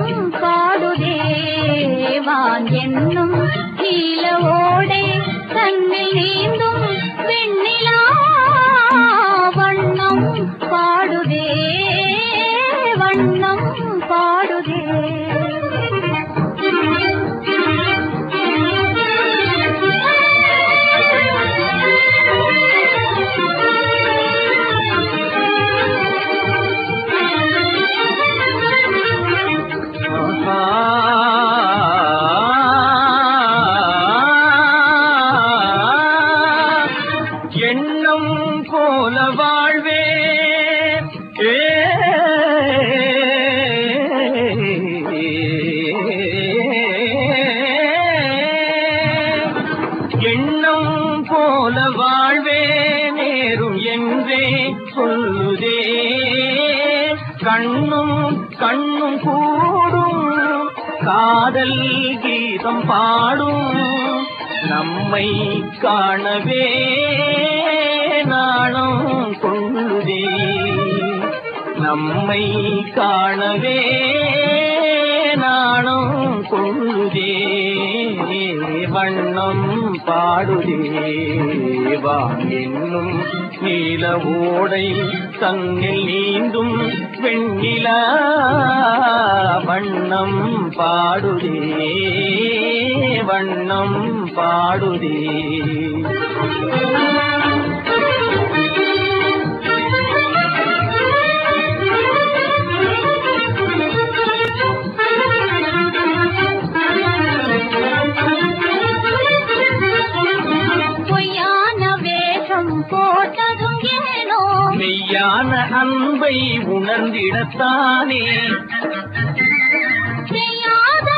வண்ணம் பாடுதே வான் என்னும் நீல போல வாழ்வே. ஏ. எண்ணம் போல வாழ்வே நேரும் என்றே சொல்லுதே. கண்ணும் கண்ணும் கூடும் காதல் கீதம் பாடும். நம்மை காணவே நம்மை காணவே நாணம் கொள்ளுதே வண்ணம் பாடுதே வா நீல ஓடை தங்கில் நீந்தும் வெண்ணிலா. வண்ணம் பாடுதே வண்ணம் பாடுதே. மெய்யான அன்பை உணர்ந்திடத்தானே. செய்யாத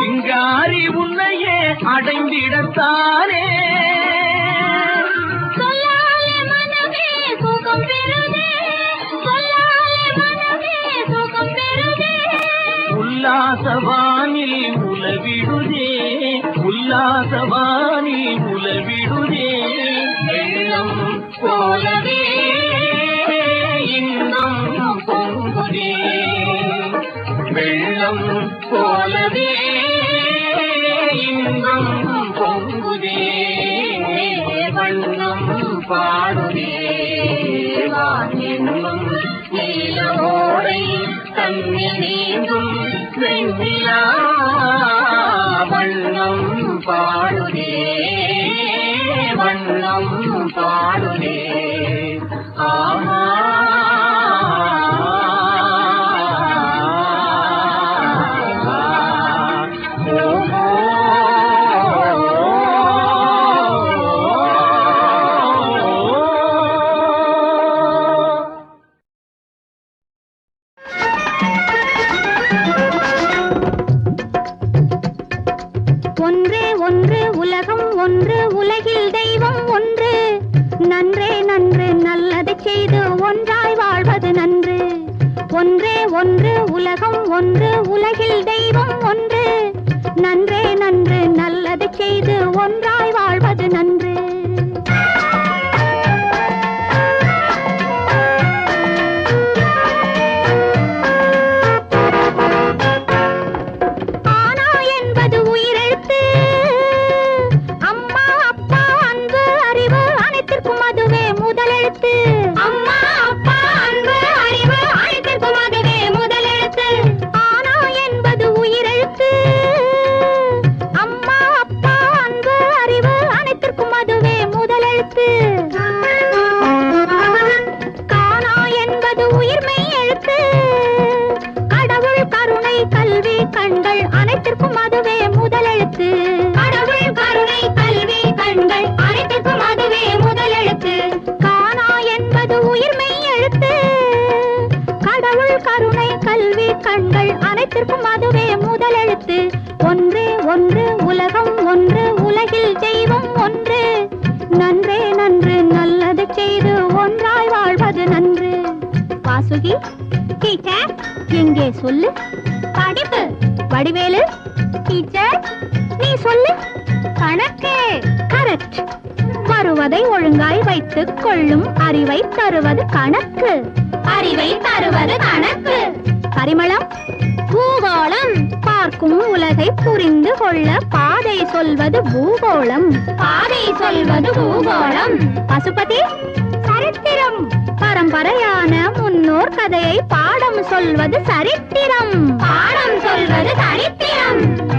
சிங்காரி உன்னையே அடைந்திடத்தானே. உல்லாசவானில் உலவிடுதே உல்லாசவானில் உலவிடுதே. வெள்ளம் போலவே இன்னும் பொங்குதே. வெள்ளம் போலவே இன்னும் பொங்குதே. வண்ணம் பாடுதே. வான் என்னும் நீலோடை தன்னில் நீந்தும் வெண்ணிலா. வண்ணம் பா உலகம் ஒன்று உலகில் தெய்வம் ஒன்று. நன்றே நன்று நல்லது செய்து ஒன்று. கண்கள் கருணை கல்வி கண்கள் அனைத்திற்கும் அதுவே முதல் எழுத்து. ஒன்று ஒன்று உலகம் ஒன்று உலகில் தெய்வம் ஒன்று. நன்றே நன்று நல்லது செய்து ஒன்றாய் வாழ்வது நன்று. வாசுகி டீச்சர் எங்கே சொல்லு? படிப்பு வடிவேலு டீச்சர் நீ சொல்லு. கணக்கு கரெக்ட். வருவதை ஒழுங்காய் வைத்துக் கொள்ளும் அறிவை தருவது கணக்கு. அறிவை தருவது கணக்கு. பரிமளம். பூகோளம். பார்க்கும் உலகை புரிந்து கொள்ள பாதை சொல்வது பூகோளம். பாதை சொல்வது பூகோளம். பசுபதி. சரித்திரம். பரம்பரையான முன்னோர் கதையை பாடம் சொல்வது சரித்திரம். பாடம் சொல்வது சரித்திரம்.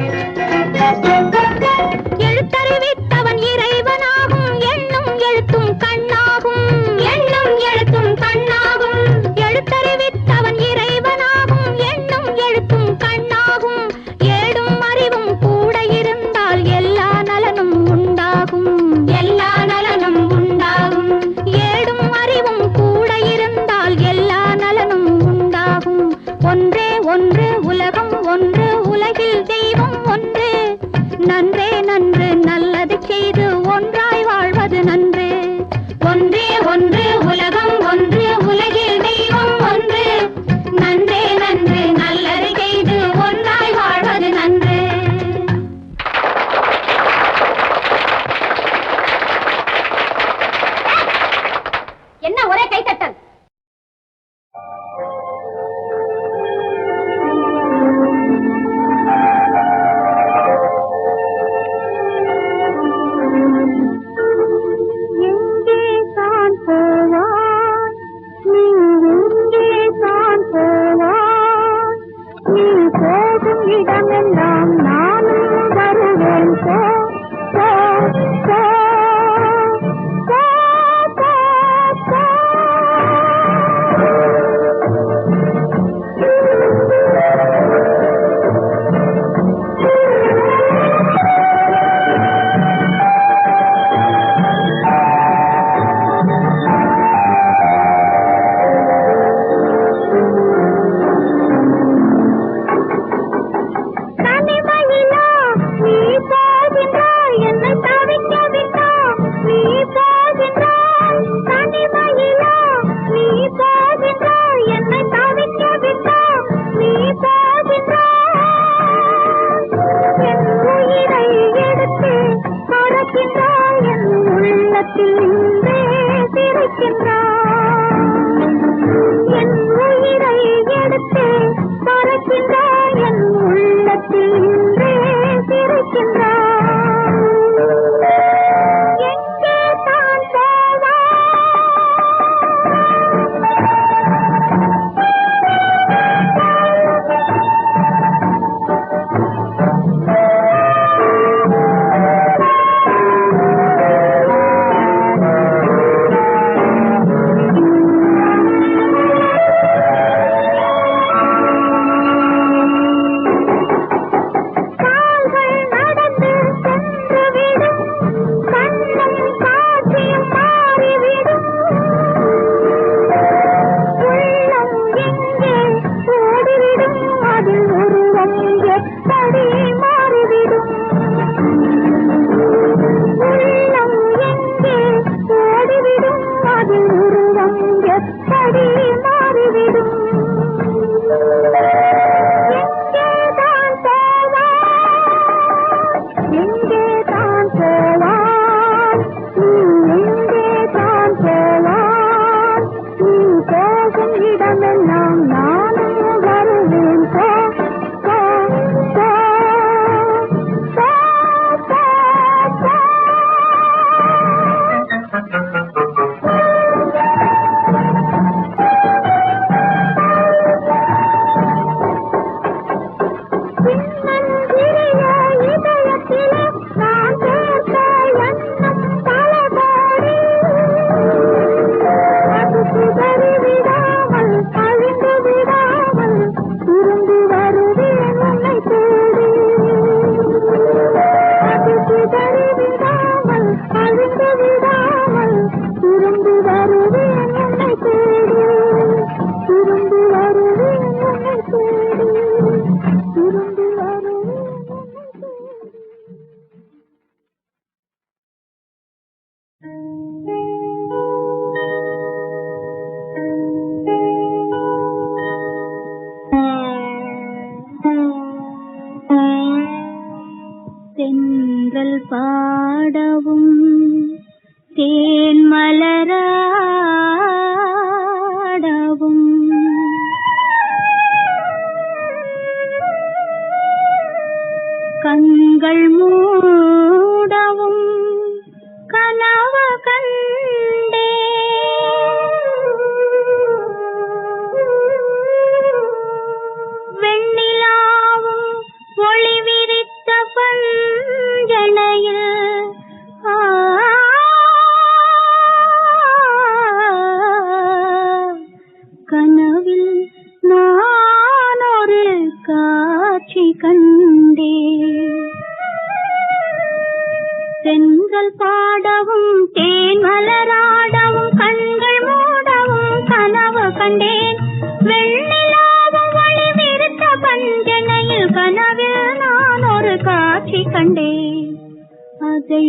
அதை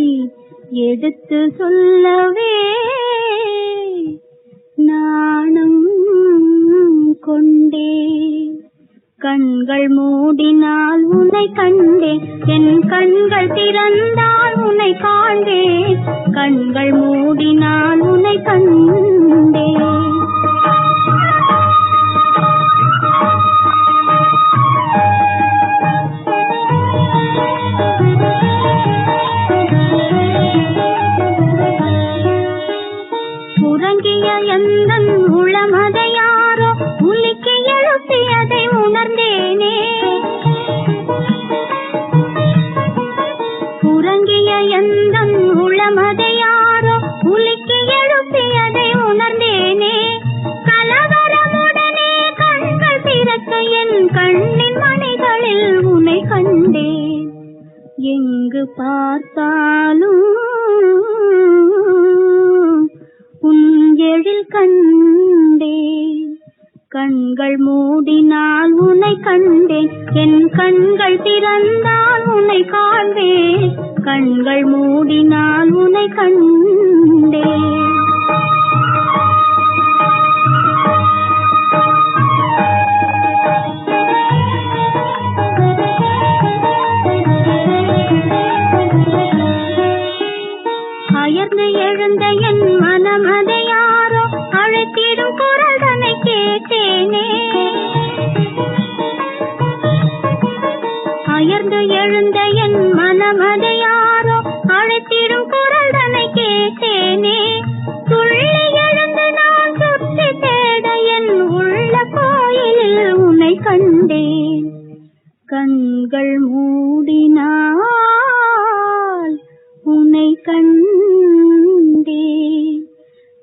எடுத்து சொல்லவே நாணம் கொண்டே கண்கள் மூடினால் உன்னை கண்டேன். என் கண்கள் திறந்தால் உன்னை காண்பேன். கண்கள் மூடினால் உன்னை கண்டேன். உறங்கிய கண்கள் மூடினால் உன்னை கண்டே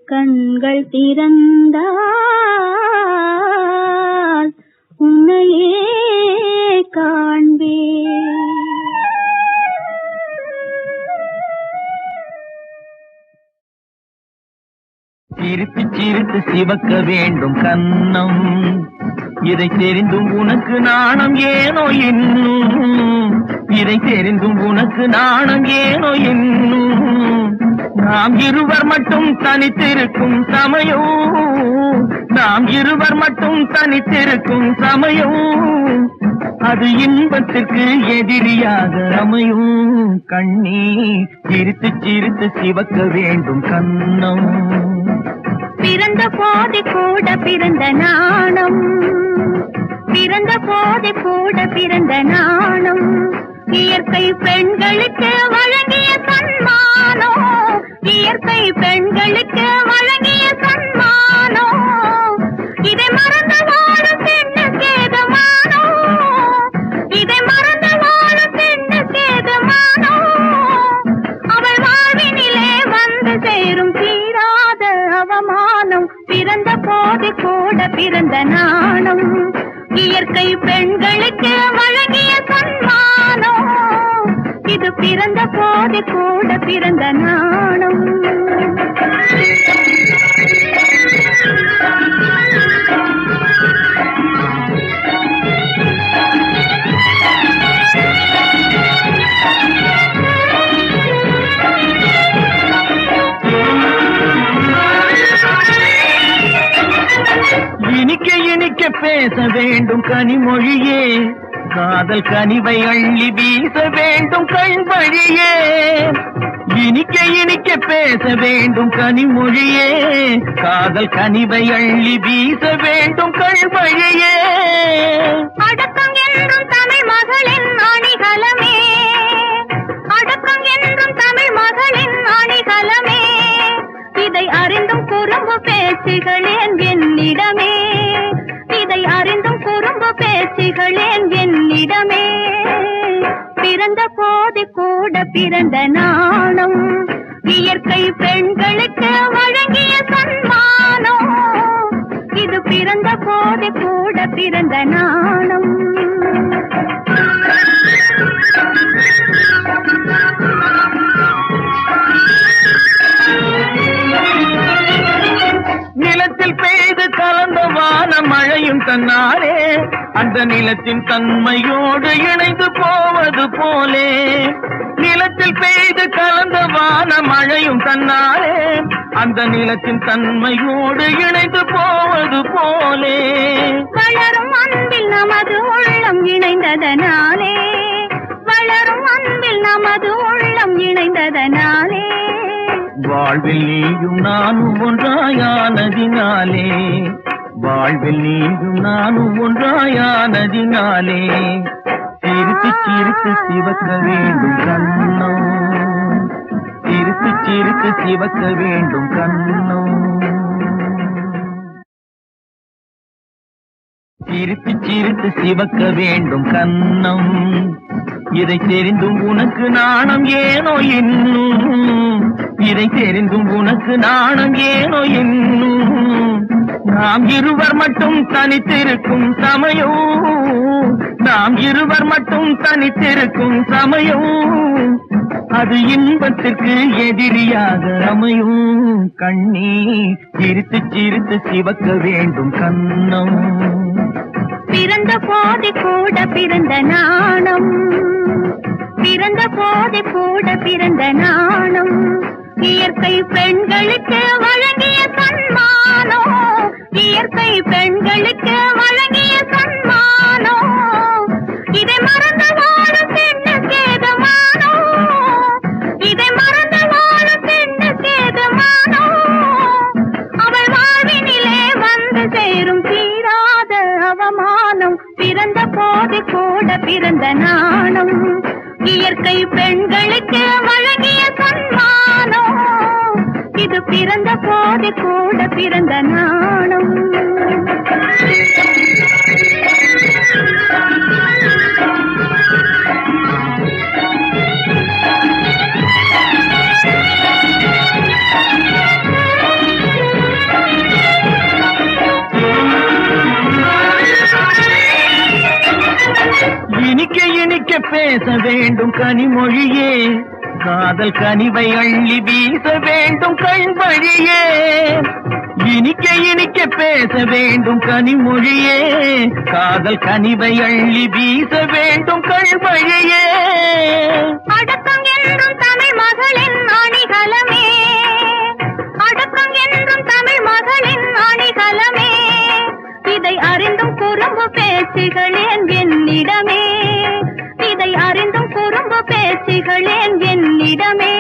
கண்கள் திறந்தால் உன்னையே காண்பேன். சிரித்து சிரித்து சிவக்க வேண்டும் கண்ணம். இதை தெரிந்தும் உனக்கு நாணம் ஏனோ இன்னும் இதை தெரிந்தும் உனக்கு நாணம் ஏனோ இன்னும் நாம் இருவர் மட்டும் தனித்திருக்கும் சமயம் நாம் இருவர் மட்டும் தனித்திருக்கும் சமயம் அது இன்பத்திற்கு எதிரியாக அமையும். கண்ணீர் சிரித்து சிரித்து சிவக்க வேண்டும் கண்ணம். பிறந்த போது கூட பிறந்த நாணம். பிறந்த போது கூட பிறந்த நாணம். இயற்கை பெண்களுக்கு வழங்கிய சன்மானம் இயற்கை பெண்களுக்கு வழங்கிய சன்மானம் இதை மறந்து மக்களுக்கு வழங்கிய சன்மானம். இது பிறந்த போது கூட பிறந்த நான் இனிக்க பேச வேண்டும் கனிமொழியே. காதல் கனிவை அள்ளி வீச வேண்டும் கண் வழியே இனிக்க இனிக்க பேச வேண்டும் கனிமொழியே. காதல் கனிவை அள்ளி வீச வேண்டும் கண் வழியே அடக்கம் என்றும் தமிழ் மகளின் அணிகலமே. அடக்கம் என்றும் தமிழ் மகளின் அணிகலமே. இதை அறிந்தும் குறும்பு பேச்சுகளேன் என்னிடமே. இதை அறிந்தும் குறும்பு பேச்சுகளேன் என்னிடமே. பிறந்த போது கூட பிறந்த நாணம் இயற்கை பெண்களுக்கு வழங்கிய சன்மானம். இது பிறந்த போது கூட பிறந்த நாணம் நிலத்தில் பெய்து கலந்த வான மழையும் தன்னாலே அந்த நிலத்தின் தன்மையோடு இணைந்து போவது போலே. நிலத்தில் பெய்து கலந்த வான மழையும் தன்னாலே அந்த நிலத்தின் தன்மையோடு இணைந்து போவது போலே. வளரும் அன்பில் நமது உள்ளம் இணைந்ததனாலே வளரும் அன்பில் நமது உள்ளம் இணைந்ததனாலே வாழ்வில் நீயும் நானும் ஒன்றாயானதினாலே வாழ்வில் நீயும் நானும் ஒன்றாயானதினாலே சிரித்து சிரித்து சிவக்க வேண்டும் கண்ணோ சிரித்து சிரித்து சிவக்க வேண்டும் கண்ணோ. சிரித்து சிரித்து சிவக்க வேண்டும் கண்ணம். இதை தெரிந்தும் உனக்கு நாணம் ஏனோ இன்னும்? இதை தெரிந்தும் உனக்கு நாணம் ஏனோ இன்னும் நாம் இருவர் மட்டும் தனித்திருக்கும் சமயம் நாம் இருவர் மட்டும் தனித்திருக்கும் சமயம் அது இன்பத்திற்கு எதிரியாக அமையும். கண்ணீ சிரித்து சிரித்து சிவக்க வேண்டும் கண்ணம். பிறந்த போதை கூட பிறந்த நாணம். பிறந்த போதை கூட பிறந்த நாணம். இயற்கை பெண்களுக்கு வழங்கிய சன்மானம். இயற்கை பெண்களுக்கு வழங்கிய பேச வேண்டும் கனிமொழியே. காதல் கனிவை அள்ளி வீச வேண்டும் கண் வழியே இனிக்க இனிக்க பேச வேண்டும் கனிமொழியே. காதல் கனிவை அள்ளி வீச வேண்டும் கண் வழியே அடக்கம் என்றும் தமிழ் மகளின் அணிகலமே. அடக்கம் என்றும் தமிழ் மகளின் அணிகலமே. இதை அறிந்தும் குறும்பு பேச்சுகளேன் என்னிடமே. பேச்சுகளேன் என்னிடமே.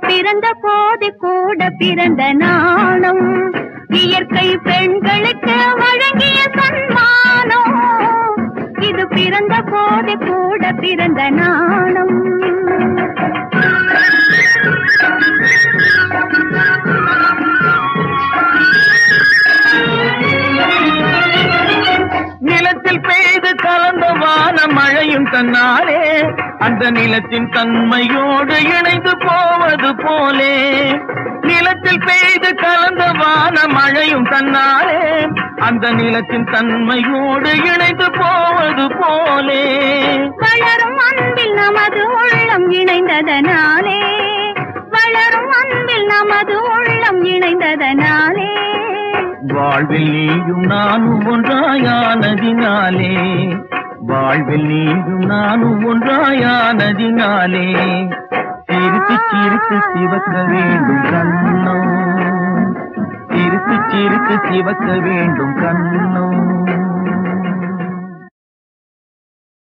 பிறந்த போது கூட பிறந்த நாணம் இயற்கை பெண்களுக்கு வழங்கிய சன்மானம். இது பிறந்த போது கூட பிறந்த நாணம் வான மழையும் தன்னாலே அந்த நிலத்தின் தன்மையோடு இணைந்து போவது போலே. நிலத்தில் பெய்து கலந்த வான மழையும் தன்னாலே அந்த நிலத்தின் தன்மையோடு இணைந்து போவது போலே. வளரும் அன்பில் நமது உள்ளம் இணைந்ததனாலே வளரும் அன்பில் நமது உள்ளம் இணைந்ததனாலே. வாழ்வில் நீயும் நானும் ஒன்றாயானதினாலே வாழ்வில் நீங்கும் நானும் ஒன்றாயானதினாலே. சிரித்து சிரித்து சிவக்க வேண்டும் கண்ணோ. சிரித்து சிரித்து சிவக்க வேண்டும் கண்ணோ.